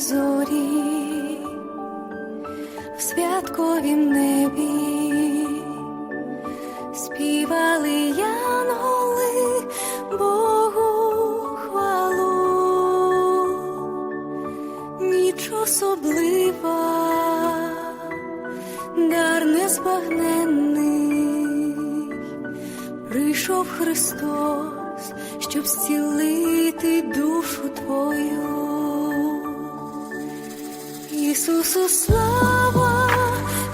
зорі в святковім небі співали янголи Богу хвалу, ніч особлива, дар незбагненний, прийшов Христос, щоб зцілити душу Ісусу слава,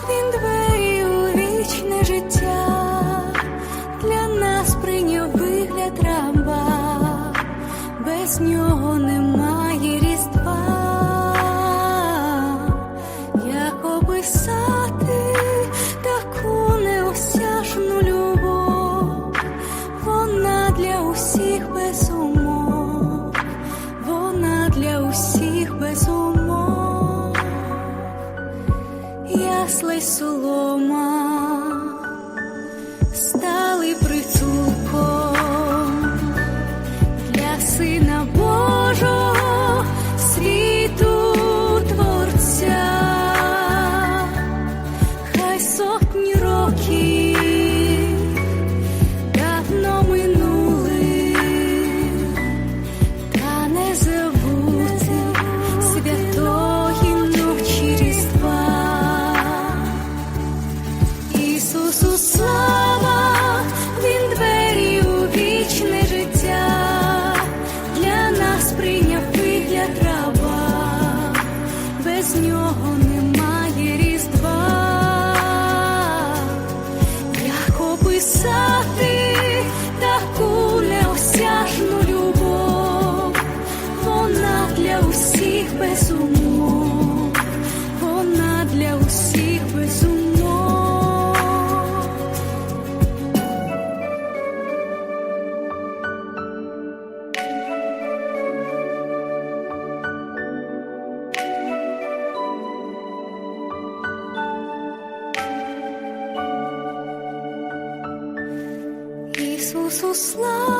Він двері у вічне життя, для нас прийняв вигляд раба, без нього немає різдва, як описати таку неосяжну любов, вона для усіх без ясла солома описати таку Ісусу слава.